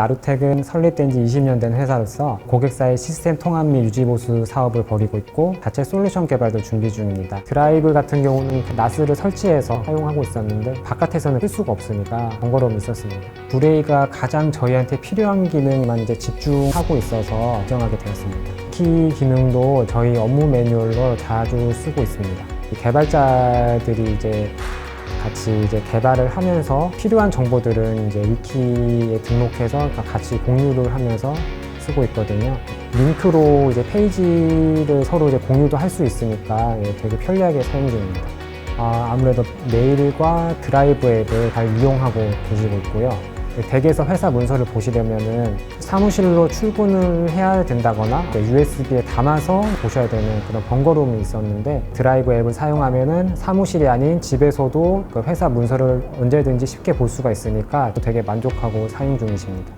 나루텍은 설립된 지 20년 된 회사로서 고객사의 시스템 통합 및 유지 보수 사업을 벌이고 있고 자체 솔루션 개발도 준비 중입니다. 드라이브 같은 경우는 나스를 설치해서 사용하고 있었는데 바깥에서는 쓸 수가 없으니까 번거로움이 있었습니다. 브레이가 가장 저희한테 필요한 기능만 이제 집중하고 있어서 지정하게 되었습니다. 키 기능도 저희 업무 매뉴얼로 자주 쓰고 있습니다. 이 개발자들이 이제 같이 이제 개발을 하면서 필요한 정보들은 이제 위키에 등록해서 같이 공유를 하면서 쓰고 있거든요. 링크로 이제 페이지를 서로 이제 공유도 할 수 있으니까 예, 되게 편리하게 사용 중입니다. 아, 아무래도 메일과 드라이브 앱을 잘 이용하고 계시고 있고요. 댁에서 회사 문서를 보시려면은 사무실로 출근을 해야 된다거나 USB에 담아서 보셔야 되는 그런 번거로움이 있었는데 드라이브 앱을 사용하면은 사무실이 아닌 집에서도 그 회사 문서를 언제든지 쉽게 볼 수가 있으니까 되게 만족하고 사용 중이십니다.